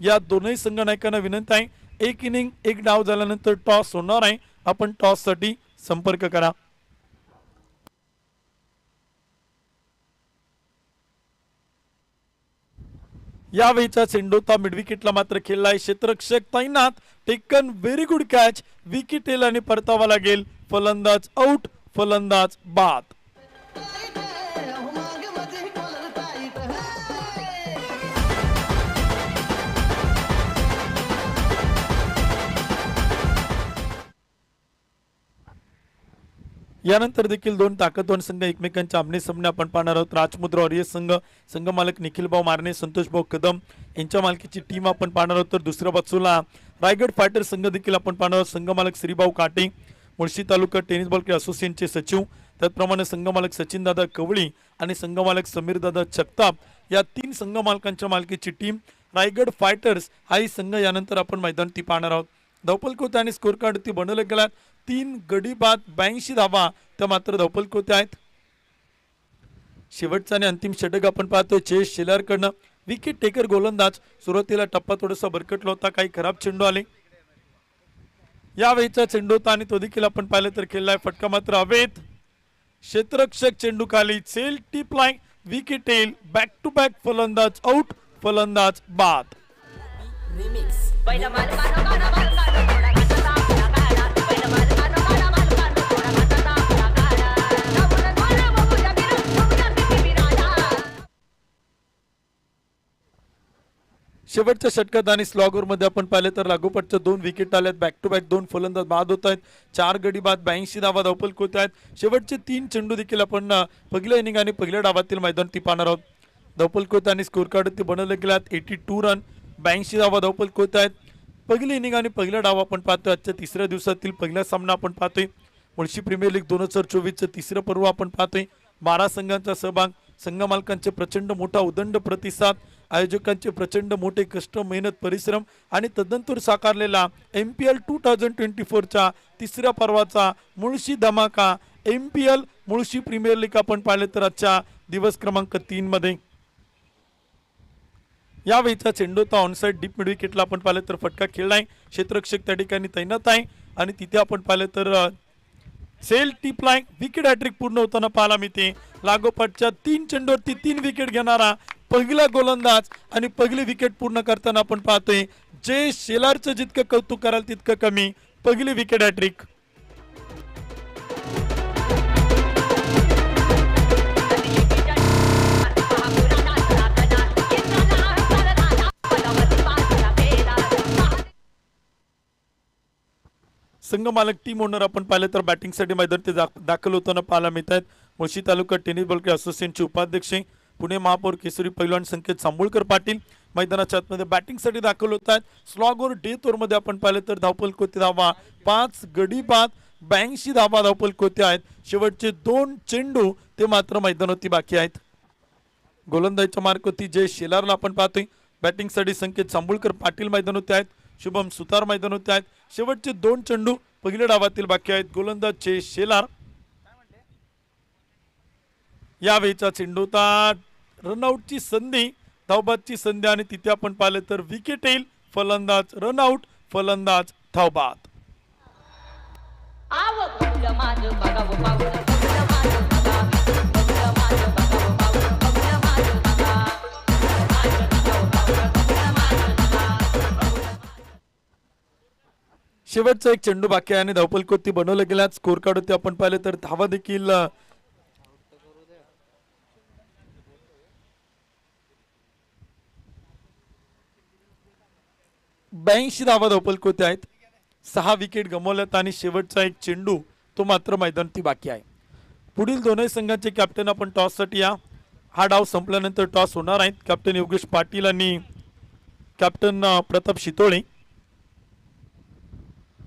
या दोनही संघनायकांना विनंती आहे. एक इनिंग एक डाव झाल्यानंतर टॉस होणार आहे. आपण टॉससाठी संपर्क करा. यावेळीचा चेंडोता मिडविकेटला मात्र खेळलाय क्षेत्ररक्षक तैनात. टेकन व्हेरी गुड कॅच विकेटेल आणि परतावा लागेल. फलंदाज आउट फलंदाज बाद. यानंतर देखील दोन ताकदवान संघ एकमेकांच्या आमने सामने आपण पाहणार आहोत. राजमुद्रा ऑरियस संघ संघ मालक निखिलभाऊ मारणे संतोषभाऊ कदम यांच्या मालकीची टीम आपण पाहणार आहोत. तर दुसऱ्या बाजूला रायगड फायटर संघ देखील आपण पाहणार आहोत. संघ मालक श्रीभाऊ काटे मुळशी तालुका टेनिस बॉल क्रीडा असोसिएशनचे सचिव त्याचप्रमाणे संघ मालक सचिनदादा कवळी आणि संघ मालक समीरदादा जगताप या तीन संघ मालकांच्या मालकीची टीम रायगड फायटर्स हाही संघ यानंतर आपण मैदान ती पाहणार आहोत. धावपल आणि स्कोर कार्ड ती बनवलं गेल्यात. तीन गडी बाद ब्याऐंशी धावा त्या मात्र धावपल कोते आहेत. शेवटचा आणि अंतिम षटक आपण पाहतोय चेस शेलारकडनं विकेट टेकर गोलंदाज सुरुवातीला टप्पा थोडासा भरकटला होता काही खराब चेंडू आले. यावेळीचा चेंडू होता आणि तो देखील आपण पाहिलं तर खेळलाय फटका मात्र हवेत. क्षेत्ररक्षक चेंडू खाली सेल टीप लाईन विकेट येईल बॅक टू बॅक फलंदाज आउट फलंदाज बाद. शेवटच्या षटकात आणि स्लॉगरमध्ये आपण पाहिलं तर लागोपाठच्या दोन विकेट आल्यात. बॅक टू बॅक दोन फलंदाज बाद होत आहेत. चार गडी बाद ब्याऐंशी धावा धावपल होत आहेत. शेवटचे तीन चेंडू देखील आपण पहिल्या इनिंग आणि पहिल्या डावातील मैदान ती पाहणार आहोत धावपल कोत आणि स्कोर कार्ड ते बनवले गेल्यात एटी टू रन ब्याऐंशी धावा धावपल होत आहेत. पहिली इनिंग आणि पहिला डाव आपण पाहतोय. आजच्या तिसऱ्या दिवसातील पहिला सामना आपण पाहतोय. मुळशी प्रीमियर लीग दोन हजार चोवीसचं तिसरं पर्व आपण पाहतोय. बारा संघांचा सहभाग. संघमालकांचे प्रचंड मोठा उदंड प्रतिसाद आयोजकांचे प्रचंड मोठे कष्ट मेहनत परिश्रम आणि तदनंतर साकारलेला M P L two thousand twenty फोरच्या तिसऱ्या पर्वाचा मुळशी धमाका M P L Mulshi premier league आपण पाहिले तर आजच्या दिवस क्रमांक तीनमध्ये यावेळीचा चेंडू तर ऑनसाईड डीप मिड विकेटला आपण पाहिलं तर फटका खेळलाय क्षेत्ररक्षक त्या ठिकाणी तैनात आहे आणि तिथे आपण पाहिलं तर सेल टीप लाईन विकेट हॅट्रिक पूर्ण होताना पाहायला मिळते. लागोपाठच्या तीन चेंडूवरती तीन विकेट घेणारा पहिला गोलंदाज आणि पहिली विकेट पूर्ण करताना आपण पाहतोय. जे शेलारचं जितकं कौतुक कराल तितकं कमी. पहिली विकेट हॅट्रिक संघ मालक टीम ओनर आपण पाहिलं तर बॅटिंगसाठी मैदान ते दाखल होताना पाहायला मिळत आहेत Mulshi taluka tennis ball cricket असोसिएशनचे उपाध्यक्ष पुणे महापौर केसरी पैलवान संकेत जांभूळकर पाटील मैदानाच्या आतमध्ये बॅटिंगसाठी दाखल होत आहेत स्लॉगवर डेथ ओव्हरमध्ये आपण पाहिलं तर धावपल कोते धावा पाच गडी बाद ब्याऐंशी धावा धावपल कोते आहेत? शेवटचे दोन चेंडू ते मात्र मैदानावरती बाकी आहेत. गोलंदाजीच्या मार्कवरती जय शेलारला आपण पाहतोय. बॅटिंगसाठी संकेत सांबुळकर पाटील मैदान होते आहेत. शुभम सुतार मैदान होते आहेत. शेवटचे दोन चेंडू पहिल्या डावातील बाकी आहेत. गोलंदाज जय शेलार यावेळीचा चेंडूता रनआउटची संधी धावबादची संधी आणि तिथे आपण पाहिलं तर विकेट येईल. फलंदाज रनआउट फलंदाज धावबाद. शेवटचा एक चेंडू बाकी आहे आणि धावपलकोती बनवलं गेला स्कोर कार्ड होते आपण पाहिलं तर धावा देखील. ब्याऐंशी धावा धावपलकोती आहेत. सहा विकेट गमावल्यात आणि शेवटचा एक चेंडू तो मात्र मैदानती बाकी आहे. पुढील दोनही संघाचे कॅप्टन आपण टॉससाठी या. हा डाव संपल्यानंतर टॉस होणार आहेत कॅप्टन योगेश पाटील आणि captain Pratap Shitole.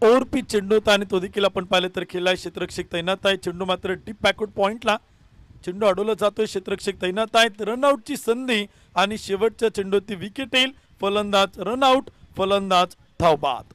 Over pitch चेंडू होता आणि तो देखील आपण पाहिलं तर खेळला क्षेत्रक्षक तैनात आहे. चेंडू मात्र डीप पॅकआउट पॉईंटला चेंडू अडवला जातोय क्षेत्रक्षक तैनात आहेत रनआउटची संधी आणि शेवटच्या चेंडूवरती विकेट येईल. फलंदाज रनआउट फलंदाज धावबाद.